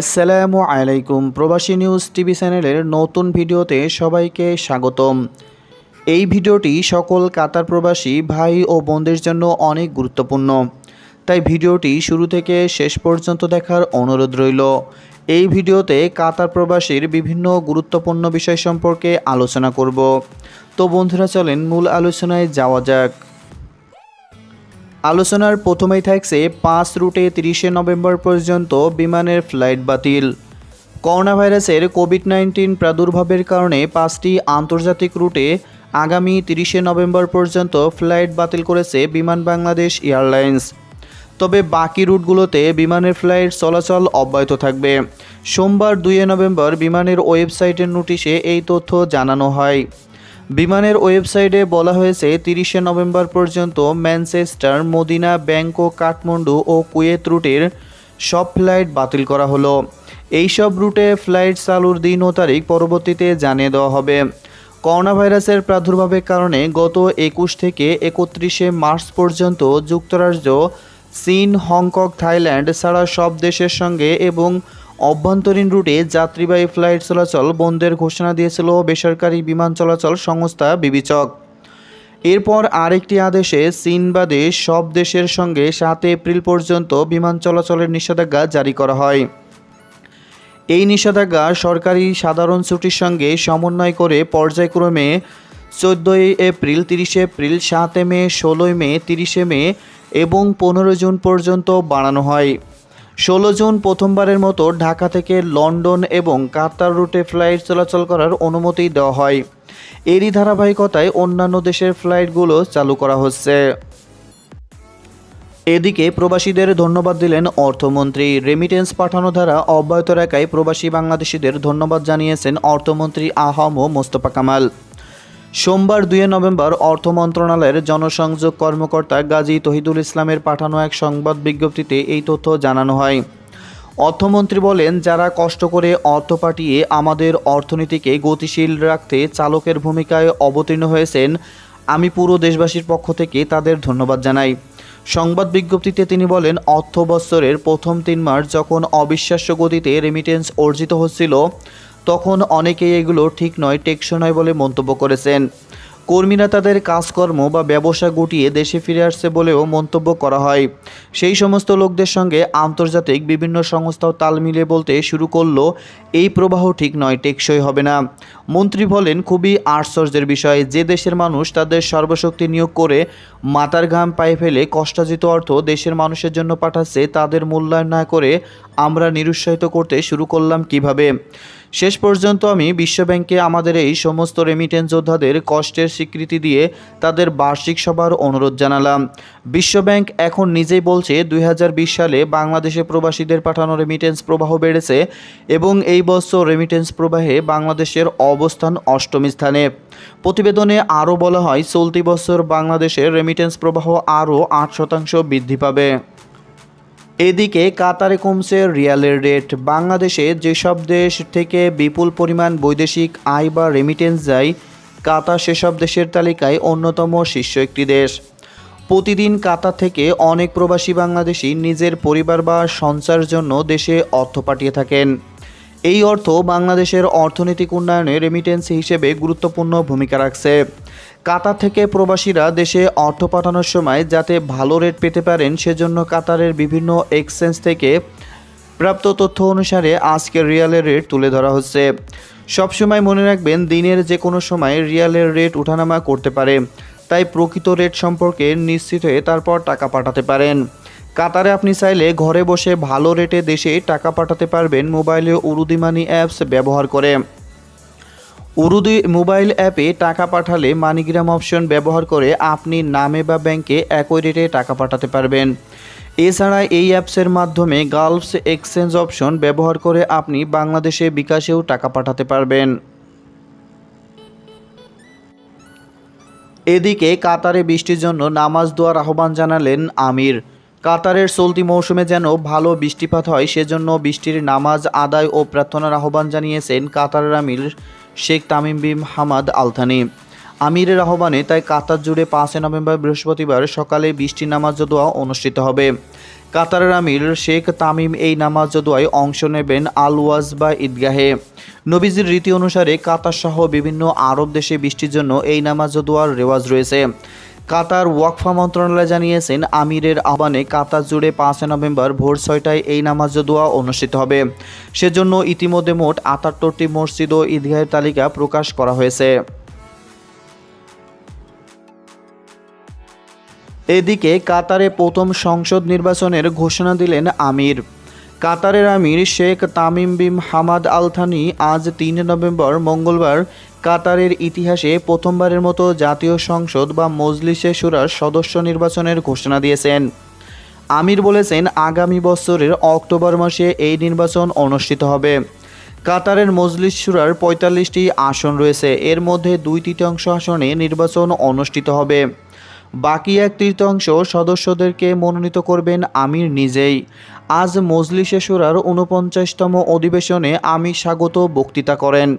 আসসালামু আলাইকুম, প্রবাসী নিউজ টিভি চ্যানেলের নতুন ভিডিওতে সবাইকে স্বাগতম। এই ভিডিওটি সকল কাতার প্রবাসী, ভাই ও বোনদের জন্য অনেক গুরুত্বপূর্ণ। তাই ভিডিওটি শুরু থেকে শেষ পর্যন্ত দেখার অনুরোধ রইল। এই ভিডিওতে কাতার প্রবাসীর বিভিন্ন গুরুত্বপূর্ণ বিষয় সম্পর্কে আলোচনা করব। তো বন্ধুরা, চলেন মূল আলোচনায় যাওয়া যাক। আলোচনার প্রথমেই থাকছে পাঁচ রুটে তিরিশে নভেম্বর পর্যন্ত বিমানের ফ্লাইট বাতিল। করোনা ভাইরাসের কোভিড নাইন্টিন প্রাদুর্ভাবের কারণে পাঁচটি আন্তর্জাতিক রুটে আগামী তিরিশে নভেম্বর পর্যন্ত ফ্লাইট বাতিল করেছে বিমান বাংলাদেশ এয়ারলাইন্স। তবে বাকি রুটগুলোতে বিমানের ফ্লাইট চলাচল অব্যাহত থাকবে। সোমবার দুইয়ে নভেম্বর বিমানের ওয়েবসাইটের নোটিশে এই তথ্য জানানো হয়। বিমানের ওয়েবসাইটে বলা হয়েছে, তিরিশে নভেম্বর পর্যন্ত ম্যানচেস্টার, মদিনা, ব্যাংকক, কাঠমান্ডু ও কুয়েত রুটের সব ফ্লাইট বাতিল করা হলো। এই সব রুটে ফ্লাইট চালুর দিন ও তারিখ পরবর্তীতে জানিয়ে দেওয়া হবে। করোনা ভাইরাসের প্রাদুর্ভাবের কারণে গত একুশ থেকে একত্রিশে মার্চ পর্যন্ত যুক্তরাজ্য চীন, হংকং, থাইল্যান্ড ছাড়া সব দেশের সঙ্গে এবং অভ্যন্তরীণ রুটে যাত্রীবাহী ফ্লাইট চলাচল বন্ধের ঘোষণা দিয়েছিল বেসরকারি বিমান চলাচল সংস্থা বিবিচক। এরপর আরেকটি আদেশে চীন বাদে সব দেশের সঙ্গে সাত এপ্রিল পর্যন্ত বিমান চলাচলের নিষেধাজ্ঞা জারি করা হয়। এই নিষেধাজ্ঞা সরকারি সাধারণ ছুটির সঙ্গে সমন্বয় করে পর্যায়ক্রমে চোদ্দোই এপ্রিল, তিরিশে এপ্রিল সাতে মে, ষোলোই মে, তিরিশে মে এবং পনেরো জুন পর্যন্ত বাড়ানো হয়। ষোলো জুন প্রথমবারের মতো ঢাকা থেকে লন্ডন এবং কাতার রুটে ফ্লাইট চলাচল করার অনুমতি দেওয়া হয়। এরই ধারাবাহিকতায় অন্যান্য দেশের ফ্লাইটগুলো চালু করা হচ্ছে। এদিকে প্রবাসীদের ধন্যবাদ দিলেন অর্থমন্ত্রী। রেমিটেন্স পাঠানো দ্বারা অব্যাহত রাখায় প্রবাসী বাংলাদেশিদের ধন্যবাদ জানিয়েছেন অর্থমন্ত্রী আহম মোস্তফা কামাল। সোমবার দুই নভেম্বর অর্থ মন্ত্রণালয়ের জনসংযোগ কর্মকর্তা গাজী তহিদুল ইসলামের পাঠানো এক সংবাদ বিজ্ঞপ্তিতে এই তথ্য জানানো হয়। অর্থমন্ত্রী বলেন, যারা কষ্ট করে অর্থ পাঠিয়ে আমাদের অর্থনীতিকে গতিশীল রাখতে চালকের ভূমিকায় অবতীর্ণ হয়েছেন, আমি পুরো দেশবাসীর পক্ষ থেকে তাদের ধন্যবাদ জানাই। সংবাদ বিজ্ঞপ্তিতে তিনি বলেন অর্থ বৎসরের প্রথম তিন মাস যখন অবিশ্বাস্য গতিতে রেমিটেন্স অর্জিত হচ্ছিল তখন অনেকেই এগুলো ঠিক নয়, টেকসই নয় বলে মন্তব্য করেছেন। কর্মীরা তাদের কাজকর্ম বা ব্যবসা গুটিয়ে দেশে ফিরে আসছে বলেও মন্তব্য করা হয়। সেই সমস্ত লোকদের সঙ্গে আন্তর্জাতিক বিভিন্ন সংস্থাও তাল মিলিয়ে বলতে শুরু করল, এই প্রবাহ ঠিক নয়, টেকসই হবে না। মন্ত্রী বলেন, খুবই আশ্চর্যের বিষয়। যে দেশের মানুষ তাদের সর্বশক্তি নিয়োগ করে মাথার ঘাম পায়ে ফেলে কষ্টার্জিত অর্থ দেশের মানুষের জন্য পাঠাচ্ছে, তাদের মূল্যায়ন না করে আমরা নিরুৎসাহিত করতে শুরু করলাম কীভাবে? শেষ পর্যন্ত আমি বিশ্বব্যাংকে আমাদের এই সমস্ত রেমিটেন্স যোদ্ধাদের কষ্টের স্বীকৃতি দিয়ে তাদের বার্ষিক সভার অনুরোধ জানালাম। বিশ্বব্যাংক এখন নিজেই বলছে, দুই হাজার বিশ সালে বাংলাদেশে প্রবাসীদের পাঠানো রেমিটেন্স প্রবাহ বেড়েছে এবং এই বছর রেমিটেন্স প্রবাহে বাংলাদেশের অবস্থান অষ্টম স্থানে। প্রতিবেদনে আরও বলা হয়, চলতি বছর বাংলাদেশের রেমিটেন্স প্রবাহ আরও আট শতাংশ বৃদ্ধি পাবে। এদিকে কাতারে কমছে রিয়ালের রেট। বাংলাদেশে যেসব দেশ থেকে বিপুল পরিমাণ বৈদেশিক আয় বা রেমিটেন্স যায়, কাতার সেসব দেশের তালিকায় অন্যতম শীর্ষ একটি দেশ। প্রতিদিন কাতার থেকে অনেক প্রবাসী বাংলাদেশি নিজের পরিবার বা সঞ্চার জন্য দেশে অর্থ পাঠিয়ে থাকেন। এই অর্থ বাংলাদেশের অর্থনৈতিক উন্নয়নে রেমিটেন্স হিসেবে গুরুত্বপূর্ণ ভূমিকা রাখছে। কাতার থেকে প্রবাসীরা দেশে অর্থ পাঠানোর সময় যাতে ভালো রেট পেতে পারেন, সেজন্য কাতারের বিভিন্ন এক্সচেঞ্জ থেকে প্রাপ্ত তথ্য অনুসারে আজকের রিয়ালের রেট তুলে ধরা হচ্ছে। সবসময় মনে রাখবেন, দিনের যে কোনো সময় রিয়ালের রেট ওঠানামা করতে পারে। তাই প্রকৃত রেট সম্পর্কে নিশ্চিত হয়ে তারপর টাকা পাঠাতে পারেন। কাতারে আপনি চাইলে ঘরে বসে ভালো রেটে দেশে টাকা পাঠাতে পারবেন মোবাইলে উরুদি মানি অ্যাপস ব্যবহার করে। উরুদি মোবাইল অ্যাপে টাকা পাঠালে মানিগ্রাম অপশন ব্যবহার করে আপনি নামে বা ব্যাংকে একই রেটে টাকা পাঠাতে পারবেন। এছাড়া এই অ্যাপসের মাধ্যমে গালফস এক্সচেঞ্জ অপশন ব্যবহার করে আপনি বাংলাদেশে বিকাশেও টাকা পাঠাতে পারবেন। এদিকে কাতারে বৃষ্টির জন্য নামাজ দোয়ার আহ্বান জানালেন আমির। কাতারের চলতি মৌসুমে যেন ভালো বৃষ্টিপাত হয়, সেজন্য বৃষ্টির নামাজ আদায় ও প্রার্থনার আহ্বান জানিয়েছেন কাতারের আমির Sheikh Tamim bin Hamad Al Thani. আমিরের আহ্বানে তাই কাতার জুড়ে পাঁচই নভেম্বর বৃহস্পতিবার সকালে বৃষ্টি নামাজ দোয়া অনুষ্ঠিত হবে। কাতারের আমির শেখ তামিম এই নামাজ দোয়ায় অংশ নেবেন আল ওয়াজবা ঈদগাহে। নবীজির রীতি অনুসারে কাতার সহ বিভিন্ন আরব দেশে বৃষ্টির জন্য এই নামাজ দোয়ার রেওয়াজ রয়েছে। কাতার ওয়াকফা মন্ত্রণালয় জানিয়েছেন, আমিরের আহ্বানে কাতার জুড়ে পাঁচই নভেম্বর ভোর ছয়টায় এই নামাজ দোয়া অনুষ্ঠিত হবে। সেজন্য ইতিমধ্যে মোট আটাত্তরটি মসজিদ ও ঈদগাহের তালিকা প্রকাশ করা হয়েছে। এদিকে কাতারে প্রথম সংসদ নির্বাচনের ঘোষণা দিলেন আমির। কাতারের আমির Sheikh Tamim bin Hamad Al Thani আজ তিন নভেম্বর মঙ্গলবার কাতারের ইতিহাসে প্রথমবারের মতো জাতীয় সংসদ বা মজলিসে সুরার সদস্য নির্বাচনের ঘোষণা দিয়েছেন। আমির বলেছেন, আগামী বছরের অক্টোবর মাসে এই নির্বাচন অনুষ্ঠিত হবে। কাতারের মজলিস সুরার পঁয়তাল্লিশটি আসন রয়েছে। এর মধ্যে দুই তৃতীয়াংশ আসনে নির্বাচন অনুষ্ঠিত হবে। বাকি এক তৃতীয়াংশ সদস্যদেরকে মনোনীত করবেন আমির নিজেই। আজ মজলিসে সুরার ঊনপঞ্চাশতম অধিবেশনে আমি স্বাগত বক্তৃতা করেন।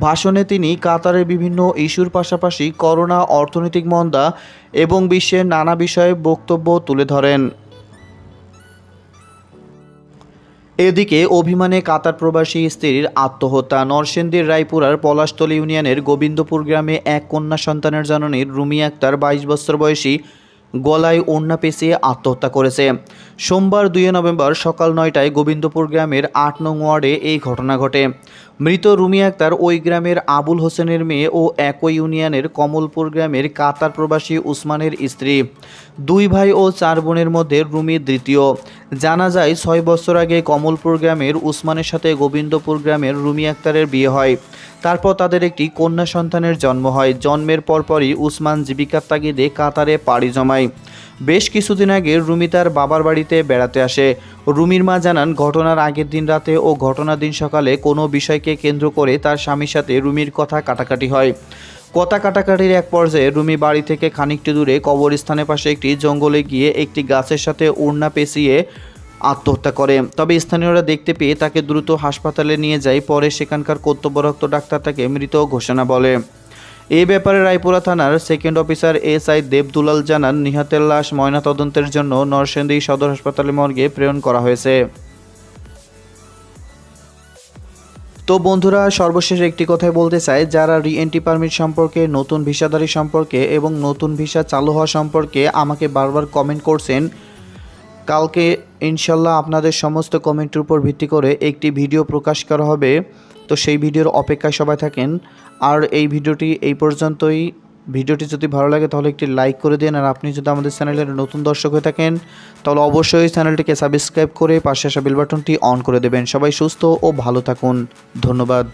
ভাষণে তিনি কাতারের বিভিন্ন ইস্যুর পাশাপাশি করোনা, অর্থনৈতিক মন্দা এবং বিশ্বের নানা বিষয়ে বক্তব্য তুলে ধরেন। এদিকে অভিমানে কাতার প্রবাসী স্ত্রীর আত্মহত্যা। নরসিংদীর রায়পুরার পলাশতলী ইউনিয়নের গোবিন্দপুর গ্রামে এক কন্যা সন্তানের জননীর রুমি আক্তার বাইশ বছর বয়সী গলায় ওড়না পেঁচিয়ে আত্মহত্যা করেছে। সোমবার দুই নভেম্বর সকাল নয়টায় গোবিন্দপুর গ্রামের আট নং ওয়ার্ডে এই ঘটনা ঘটে। মৃত রুমি আক্তার ওই গ্রামের আবুল হোসেনের মেয়ে ও একই ইউনিয়নের কমলপুর গ্রামের কাতার প্রবাসী উসমানের স্ত্রী। দুই ভাই ও চার বোনের মধ্যে রুমি দ্বিতীয়। জানা যায়, ছয় বছর আগে কমলপুর গ্রামের উসমানের সাথে গোবিন্দপুর গ্রামের রুমি আক্তারের বিয়ে হয়। তারপর তাদের একটি কন্যা সন্তানের জন্ম হয়। জন্মের পরপরই উসমান জীবিকার তাগিদে কাতারে পাড়ি জমায়। বেশ কিছুদিন আগে রুমি তার বাবার বাড়িতে বেড়াতে আসে। রুমির মা জানান, ঘটনার আগের দিন রাতে ও ঘটনার দিন সকালে কোনো বিষয়কে কেন্দ্র করে তার স্বামীর সাথে রুমির কথা কাটাকাটি হয়। কথা কাটাকাটির এক পর্যায়ে রুমি বাড়ি থেকে খানিকটি দূরে কবরস্থানের পাশে একটি জঙ্গলে গিয়ে একটি গাছের সাথে ওড়না পেঁচিয়ে আত্মহত্যা করে। তবে স্থানীয়রা দেখতে পেয়ে তাকে দ্রুত হাসপাতালে নিয়ে যায়। পরে সেখানকার কর্তব্যরত ডাক্তার তাকে মৃত ঘোষণা বলে। এই ব্যাপারে রায়পুরা থানার second officer S I Debdulal জানান, নিহাতের লাশ ময়নাতদন্তের জন্য নরসিংদী সদর হাসপাতালে মর্গে প্রেরণ করা হয়েছে। তো বন্ধুরা, সর্বশেষ একটি কথাই বলতে চাই, যারা রি এন্ট্রি পারমিট সম্পর্কে, নতুন ভিসাদারি সম্পর্কে এবং নতুন ভিসা চালু হওয়া সম্পর্কে আমাকে বারবার কমেন্ট করছেন, কালকে ইনশাল্লাহ আপনাদের সমস্ত কমেন্টের উপর ভিত্তি করে একটি ভিডিও প্রকাশ করা হবে। তো সেই ভিডিওর অপেক্ষায় সবাই থাকেন। আর এই ভিডিওটি এই পর্যন্তই। ভিডিওটি যদি ভালো লাগে তাহলে একটি লাইক করে দিন। আর আপনি যদি আমাদের চ্যানেলের নতুন দর্শক হয়ে থাকেন, তাহলে অবশ্যই চ্যানেলটিকে সাবস্ক্রাইব করে পাশে আসা বেল বাটনটি অন করে দেবেন। সবাই সুস্থ ও ভালো থাকুন। ধন্যবাদ।